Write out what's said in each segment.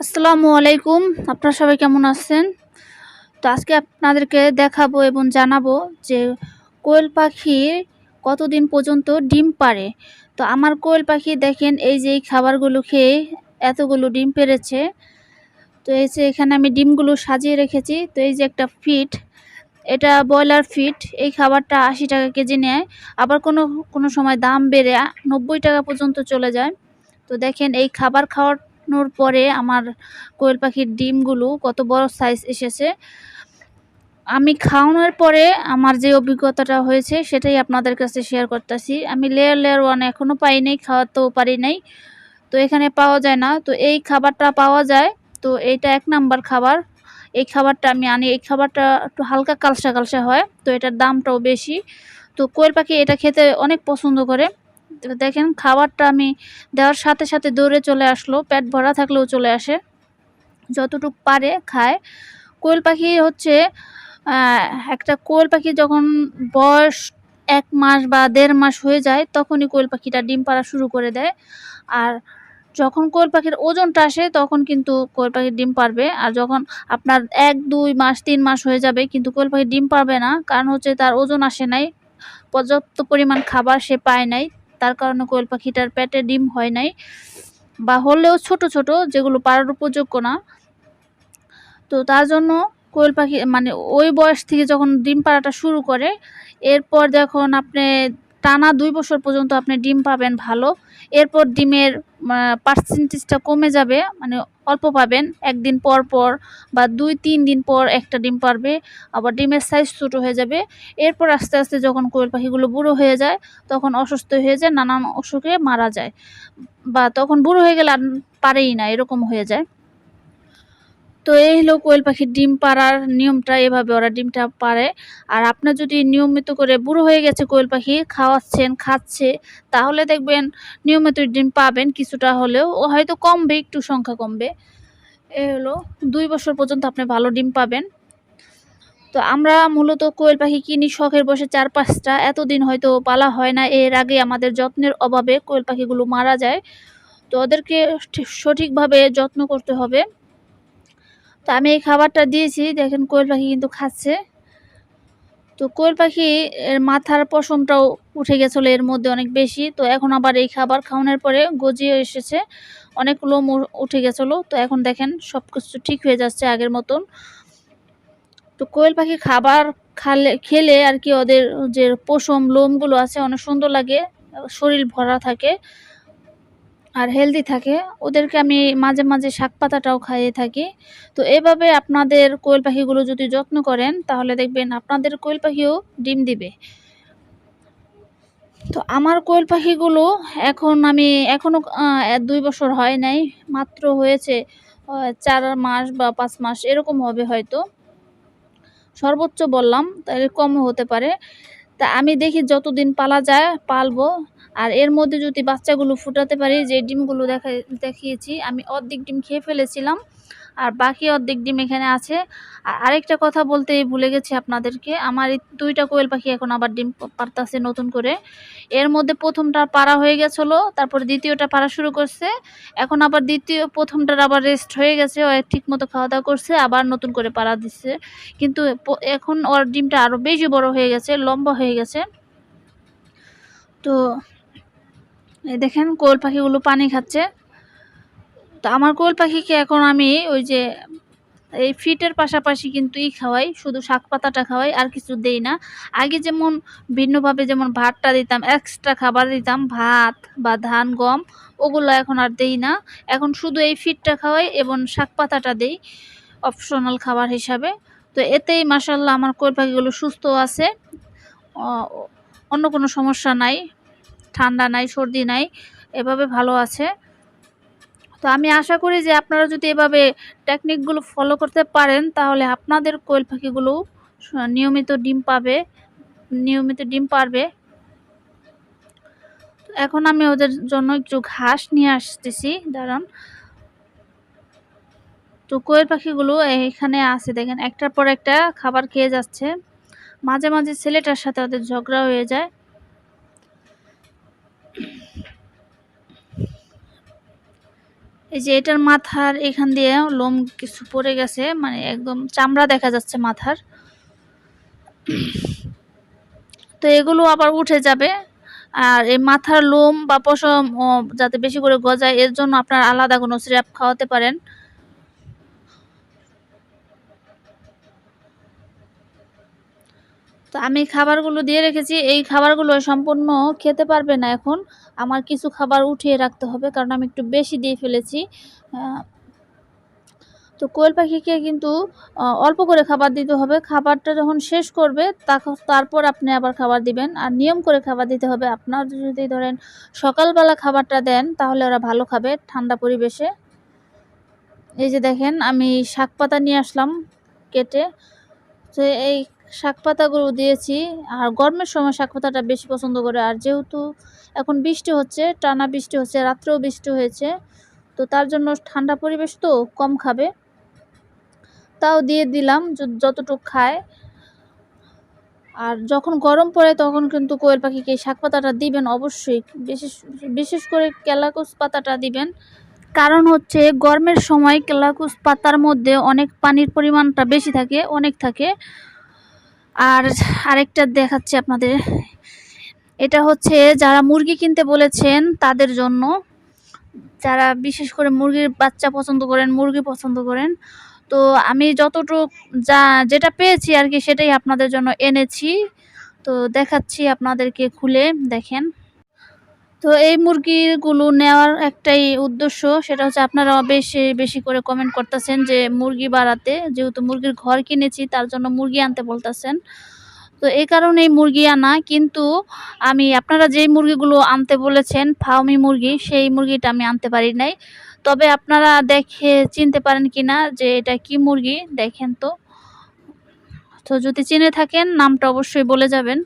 আসসালামু আলাইকুম। আপনারা সবাই কেমন আছেন? তো আজকে আপনাদেরকে দেখাবো এবং জানাব যে কোয়েল পাখি কতদিন পর্যন্ত ডিম পারে তো আমার কোয়েল পাখি দেখেন, এই যে খাবারগুলো খেয়ে এতগুলো ডিম পেরেছে তো এই যে এখানে আমি ডিমগুলো সাজিয়ে রেখেছি। তো এই যে একটা ফিট, এটা ব্রয়লার ফিট। এই খাবারটা আশি টাকা কেজি নেয়। আবার কোনো কোনো সময় দাম বেড়ে নব্বই টাকা পর্যন্ত চলে যায়। তো দেখেন, এই খাবার খাওয়ানোর পরে আমার কোয়েল পাখির ডিমগুলো কত বড় সাইজ এসেছে। আমি খাওয়ানোর পরে আমার যে অভিজ্ঞতাটা হয়েছে সেটাই আপনাদের কাছে শেয়ার করতেছি। আমি লেয়ার লেয়ার ওয়ান এখনও পাই নাই, খাওয়াতেও পারি নাই। তো এখানে পাওয়া যায় না। তো এই খাবারটা পাওয়া যায়। তো এইটা এক নাম্বার খাবার। এই খাবারটা আমি আনি। এই খাবারটা একটু হালকা কালসা কালসা হয়, তো এটার দামটাও বেশি। তো কোয়েল পাখি এটা খেতে অনেক পছন্দ করে। দেখেন খাবারটা আমি দেওয়ার সাথে সাথে দৌড়ে চলে আসলো, পেট ভরা থাকলেও চলে আসে। যতটুক পারে খায়। কোয়েল পাখি হচ্ছে একটা কোয়েল পাখি যখন বয়স এক মাস বা দেড় মাস হয়ে যায়, তখনই কোয়েল পাখিটা ডিম পাড়া শুরু করে দেয়। আর যখন কোয়েল পাখির ওজনটা আসে, তখন কিন্তু কোয়েল পাখির ডিম পারবে আর যখন আপনার এক, দুই মাস, তিন মাস হয়ে যাবে, কিন্তু কোয়েল পাখি ডিম পারবে না, কারণ হচ্ছে তার ওজন আসে নাই। পর্যাপ্ত পরিমাণ খাবার সে পায় নাই। তার কারণে কোয়েল পাখিটার পেটে ডিম হয় নাই, বা হলেও ছোট ছোট, যেগুলো পাড়ার উপযোগ্য না। তো তার জন্য কোয়েল পাখি মানে ওই বয়স থেকে যখন ডিম পাড়াটা শুরু করে, এরপর যখন আপনি টানা দুই বছর পর্যন্ত আপনি ডিম পাবেন ভালো। এরপর ডিমের পার্সেন্টেজটা কমে যাবে মানে অল্প পাবেন। একদিন পর পর বা দুই, তিন দিন পর একটা ডিম পারবে, আবার ডিমের সাইজ ছোটো হয়ে যাবে। এরপর আস্তে আস্তে যখন কোয়েল পাখিগুলো বুড়ো হয়ে যায়, তখন অসুস্থ হয়ে যায়, নানান অসুখে মারা যায়। বা তখন বুড়ো হয়ে গেলে আর পারেই না, এরকম হয়ে যায়। তো এই হলো কোয়েল পাখির ডিম পাড়ার নিয়মটা, এভাবে ওরা ডিমটা পারে আর আপনার যদি নিয়মিত করে বুড়ো হয়ে গেছে কোয়েল পাখি, খাওয়াচ্ছেন, খাচ্ছে, তাহলে দেখবেন নিয়মিত ডিম পাবেন কিছুটা হলেও। ও হয়তো কমবে, একটু সংখ্যা কমবে। এ হলো দুই বছর পর্যন্ত আপনি ভালো ডিম পাবেন। তো আমরা মূলত কোয়েল পাখি কিনি শখের বসে চার পাঁচটা এতদিন হয়তো পালা হয় না, এর আগে আমাদের যত্নের অভাবে কোয়েল পাখিগুলো মারা যায়। তো ওদেরকে সঠিকভাবে যত্ন করতে হবে। তো আমি এই খাবারটা দিয়েছি, দেখেন কোয়েল পাখি কিন্তু খাচ্ছে। তো কোয়েল পাখি, এর মাথার পশমটাও উঠে গেছিল এর মধ্যে অনেক বেশি। তো এখন আবার এই খাবার খাওয়ানোর পরে গজিয়ে এসেছে, অনেক লোম উঠে গেছিল। তো এখন দেখেন সব কিছু ঠিক হয়ে যাচ্ছে আগের মতন। তো কোয়েল পাখি খাবার খালে, খেলে আর কি ওদের যে পশম, লোমগুলো আছে অনেক সুন্দর লাগে, শরীর ভরা থাকে। আর হেলদি থাকে। ওদেরকে আমি মাঝে মাঝে শাক পাতাটাও খাইয়ে থাকি। তো এভাবে আপনাদের কোয়েল পাখিগুলো যদি যত্ন করেন, তাহলে দেখবেন আপনাদের কোয়েল পাখিও ডিম দিবে। তো আমার কোয়েল পাখিগুলো এখন আমি এখনও দুই বছর হয় নাই, মাত্র হয়েছে চার মাস বা পাঁচ মাস, এরকম হবে হয়তো। সর্বোচ্চ বললাম, তাহলে কমও হতে পারে। তা আমি দেখি যতদিন পালা যায়, পালবো। আর এর মধ্যে যদি বাচ্চাগুলো ফুটাতে পারি, যে ডিমগুলো দেখা, দেখিয়েছি, আমি অর্ধেক ডিম খেয়ে ফেলেছিলাম। আর বাকি অর্ধেক ডিম এখানে আছে। আর আরেকটা কথা বলতে ভুলে গেছি আপনাদেরকে, আমার এই দুইটা কোয়েল পাখি এখন আবার ডিম পারতাছে নতুন করে। এর মধ্যে প্রথমটা পাড়া হয়ে গেছিল, তারপর দ্বিতীয়টা পাড়া শুরু করছে। এখন আবার দ্বিতীয়, প্রথমটার আবার রেস্ট হয়ে গেছে, ও ঠিক মতো খাওয়া দাওয়া করছে, আবার নতুন করে পাড়া দিচ্ছে। কিন্তু এখন ওর ডিমটা আরও বেশি বড় হয়ে গেছে, লম্বা হয়ে গেছে। তো দেখেন কোয়েল পাখিগুলো পানি খাচ্ছে। তো আমার কোয়েল পাখিকে এখন আমি ওই যে, এই ফিটের পাশাপাশি কিন্তু ই খাওয়াই, শুধু শাক পাতাটা খাওয়াই, আর কিছু দেই না। আগে যেমন ভিন্নভাবে যেমন ভাতটা দিতাম এক্সট্রা খাবার দিতাম, ভাত বা ধান, গম, ওগুলো এখন আর দেই না। এখন শুধু এই ফিটটা খাওয়াই এবং শাক পাতাটা দেই অপশনাল খাবার হিসাবে। তো এতেই মাসাল্লাহ আমার কোয়েল পাখিগুলো সুস্থ আছে। অন্য কোনো সমস্যা নাই, ঠান্ডা নাই, সর্দি নাই, এভাবে ভালো আছে। তো আমি আশা করি যে আপনারা যদি এভাবে টেকনিকগুলো ফলো করতে পারেন, তাহলে আপনাদের কোয়েল পাখিগুলো নিয়মিত ডিম পাবে, নিয়মিত ডিম পারবে। এখন আমি ওদের জন্য একটু ঘাস নিয়ে আসতেছি, দাঁড়ান। তো কোয়েল পাখিগুলো এখানে আছে, দেখেন, একটার পর একটা খাবার খেয়ে যাচ্ছে। মাঝে মাঝে ছেলেটার সাথে ওদের ঝগড়া হয়ে যায়। এই যে এটার মাথার এখান দিয়ে লোম কিছু পড়ে গেছে মানে একদম চামড়া দেখা যাচ্ছে মাথার। তো এগুলো আবার উঠে যাবে, আর এই মাথার লোম বা পশম যাতে বেশি করে গজায়, এর জন্য আপনার আলাদা কোনো সিরাপ খাওয়াতে পারেন। তো আমি খাবারগুলো দিয়ে রেখেছি। এই খাবারগুলো সম্পূর্ণ খেতে পারবে না এখন। আমার কিছু খাবার উঠিয়ে রাখতে হবে কারণ আমি একটু বেশি দিয়ে ফেলেছি। তো কোয়েল পাখিকে কিন্তু অল্প করে খাবার দিতে হবে। খাবারটা যখন শেষ করবে তারপর আপনি আবার খাবার দিবেন। আর নিয়ম করে খাবার দিতে হবে। আপনার যদি ধরেন সকালবেলা খাবারটা দেন, তাহলে ওরা ভালো খাবে ঠান্ডা পরিবেশে। এই যে দেখেন, আমি শাক পাতা নিয়ে আসলাম কেটে। তো এই শাক পাতাগুলো দিয়েছি। আর গরমের সময় শাক পাতাটা বেশি পছন্দ করে। আর যেহেতু এখন বৃষ্টি হচ্ছে, টানা বৃষ্টি হচ্ছে, রাত্রেও বৃষ্টি হয়েছে, তো তার জন্য ঠান্ডা পরিবেশ তো কম খাবে। তাও দিয়ে দিলাম যতটুকু খায়। আর যখন গরম পড়ে তখন কিন্তু কোয়েল পাখিকে শাক পাতাটা দিবেন অবশ্যই। বিশেষ বিশেষ করে কেলাকুচ পাতাটা দিবেন। কারণ হচ্ছে গরমের সময় কেলাকুচ পাতার মধ্যে অনেক পানির পরিমাণটা বেশি থাকে, অনেক থাকে। আর আরেকটা দেখাচ্ছি আপনাদের। এটা হচ্ছে যারা মুরগি কিনতে বলেছেন তাদের জন্য। যারা বিশেষ করে মুরগির বাচ্চা পছন্দ করেন, মুরগি পছন্দ করেন, তো আমি যতটুক যা, যেটা পেয়েছি আর কি সেটাই আপনাদের জন্য এনেছি। তো দেখাচ্ছি আপনাদেরকে খুলে, দেখেন। তো এই মুরগিগুলো নেওয়ার একটাই উদ্দেশ্য, সেটা হচ্ছে আপনারা বেশি বেশি করে কমেন্ট করতেছেন যে মুরগি বাড়াতে, যেহেতু মুরগির ঘর কিনেছি, তার জন্য মুরগি আনতে বলতেছেন। তো এই কারণেই মুরগি আনা, কিন্তু আমি, আপনারা যেই মুরগিগুলো আনতে বলেছেন ফার্মি মুরগি, সেই মুরগিটা আমি আনতে পারি নাই। তবে আপনারা দেখে, চিনতে পারেন কিনা যে এটা কি মুরগি, দেখেন তো। তো যদি চিনে থাকেন, নামটা অবশ্যই বলে যাবেন।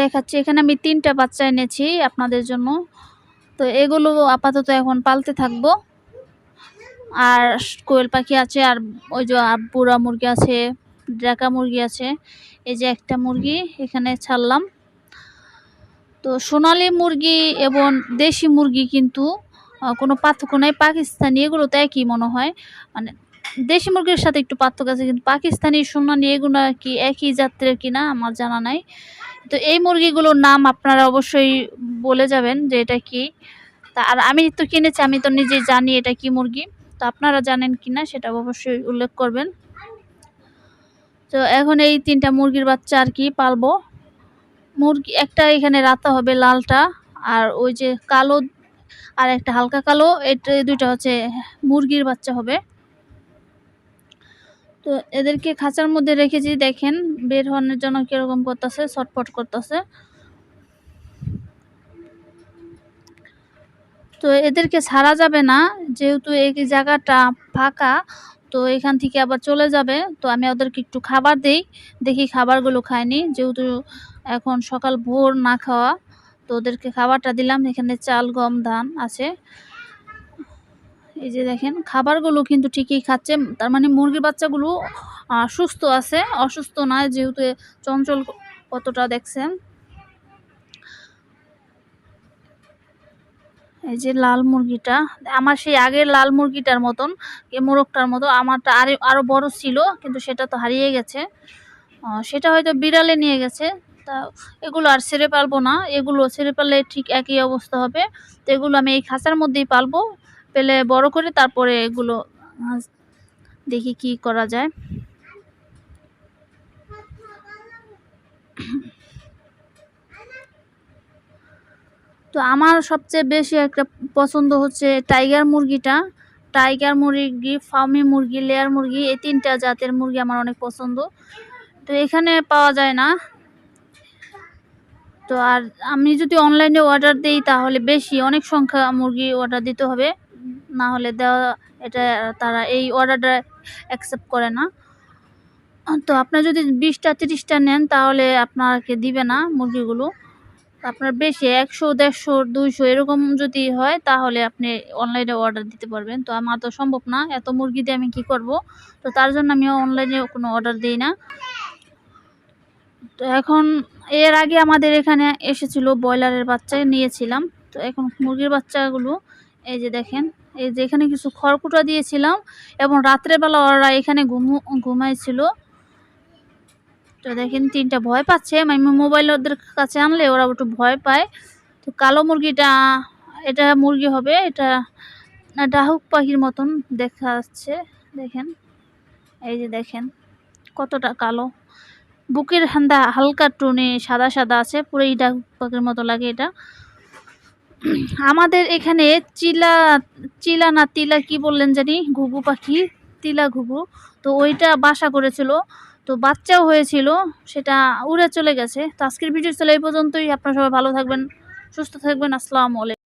দেখাচ্ছি। এখানে আমি তিনটা বাচ্চা এনেছি আপনাদের জন্য। তো এগুলো আপাতত এখন পালতে থাকব। আর কোয়েল পাখি আছে, আর ওই যে বুড়া মুরগি আছে, ড্রাকা মুরগি আছে। এই যে একটা মুরগি এখানে ছাড়লাম। তো সোনালি মুরগি এবং দেশি মুরগি কিন্তু কোনো পার্থক্য নেই। পাকিস্তানি, এগুলো তো একই মনে হয়। মানে দেশি মুরগির সাথে একটু পার্থক্য আছে, কিন্তু পাকিস্তানি সোনালি এগুলো কি একই জাতের কিনা আমার জানা নাই। তো এই মুরগিগুলোর নাম আপনারা অবশ্যই বলে যাবেন যে এটা কি। তা আর আমি তো কিনেছি, আমি তো নিজেই জানি এটা কি মুরগি। তো আপনারা জানেন কি না সেটা অবশ্যই উল্লেখ করবেন। তো এখন এই তিনটা মুরগির বাচ্চা আর কি পালবো। মুরগি একটা এখানে রাতা হবে লালটা, আর ওই যে কালো আর একটা হালকা কালো, এটা দুইটা হচ্ছে মুরগির বাচ্চা হবে। তো এদেরকে খাঁচার মধ্যে রেখেছি দেখেন, বের হওয়ার জন্য কীরকম করতেছে, ছটফট করতেছে। তো এদেরকে ছাড়া যাবে না, যেহেতু এই জায়গাটা ফাঁকা, তো এখান থেকে আবার চলে যাবে। তো আমি ওদেরকে একটু খাবার দেই, দেখি খাবারগুলো খায়নি, যেহেতু এখন সকাল ভোর না খাওয়া, তো ওদেরকে খাবারটা দিলাম। এখানে চাল, গম, ধান আছে। এই যে দেখেন, খাবারগুলো কিন্তু ঠিকই খাচ্ছে। তার মানে মুরগির বাচ্চাগুলো সুস্থ আছে, অসুস্থ নয় যেহেতু চঞ্চল কতটা দেখছেন। এই যে লাল মুরগিটা, আমার সেই আগের লাল মুরগিটার মতন মোরগটার মতো, আমারটা আরও আরও বড় ছিল, কিন্তু সেটা তো হারিয়ে গেছে। সেটা হয়তো বিড়ালে নিয়ে গেছে। তা এগুলো আর ছেড়ে পালবো না, এগুলো ছেড়ে পারলে ঠিক একই অবস্থা হবে। তো এগুলো আমি এই খাঁচার মধ্যেই পালবো। পেলে বড় করে তারপরে এগুলো দেখি কি করা যায়। তো আমার সবচেয়ে বেশি একটা পছন্দ হচ্ছে টাইগার মুরগিটা। টাইগার মুরগি, ফার্মি মুরগি, লেয়ার মুরগি, এই তিনটা জাতের মুরগি আমার অনেক পছন্দ। তো এখানে পাওয়া যায় না। তো আর আমি যদি অনলাইনে অর্ডার দিই তাহলে বেশি, অনেক সংখ্যা মুরগি অর্ডার দিতে হবে। না হলে দেওয়া, এটা তারা এই অর্ডারটা অ্যাকসেপ্ট করে না। তো আপনার যদি বিশটা, তিরিশটা নেন, তাহলে আপনাকে দিবে না মুরগিগুলো। আপনার বেশি একশো, দেড়শো, দুইশো এরকম যদি হয়, তাহলে আপনি অনলাইনে অর্ডার দিতে পারবেন। তো আমার তো সম্ভব না, এত মুরগি দিয়ে আমি কি করব? তো তার জন্য আমি অনলাইনে কোনো অর্ডার দিই না। তো এখন এর আগে আমাদের এখানে এসেছিল ব্রয়লারের বাচ্চা, নিয়েছিলাম। তো এখন মুরগির বাচ্চাগুলো এই যে দেখেন, এই যে এখানে কিছু খড়কুটা দিয়েছিলাম এবং রাত্রেবেলা ওরা এখানে ঘুমু, ঘুমাইছিল। তো দেখেন, তিনটা ভয় পাচ্ছে। মানে মোবাইল ওদের কাছে আনলে ওরা একটু ভয় পায়। তো কালো মুরগিটা, এটা মুরগি হবে, এটা ডাহুক পাখির মতন দেখা যাচ্ছে দেখেন, এই যে দেখেন, কতটা কালো। বুকের হান্দা হালকা টুনে, সাদা সাদা আছে পুরো এই ডাহুক পাখির মতো লাগে এটা। আমাদের এখানে চিলা চিলা না তিলা কি বললেন জানি? ঘুঘু পাখি, তিলা ঘুঘু। তো ওইটা বাসা করেছিল। তো বাচ্চাও হয়েছিল, সেটা উড়ে চলে গেছে। তো আজকের ভিডিও চলে এই পর্যন্তই। আপনারা সবাই ভালো থাকবেন, সুস্থ থাকবেন। আসসালামু আলাইকুম।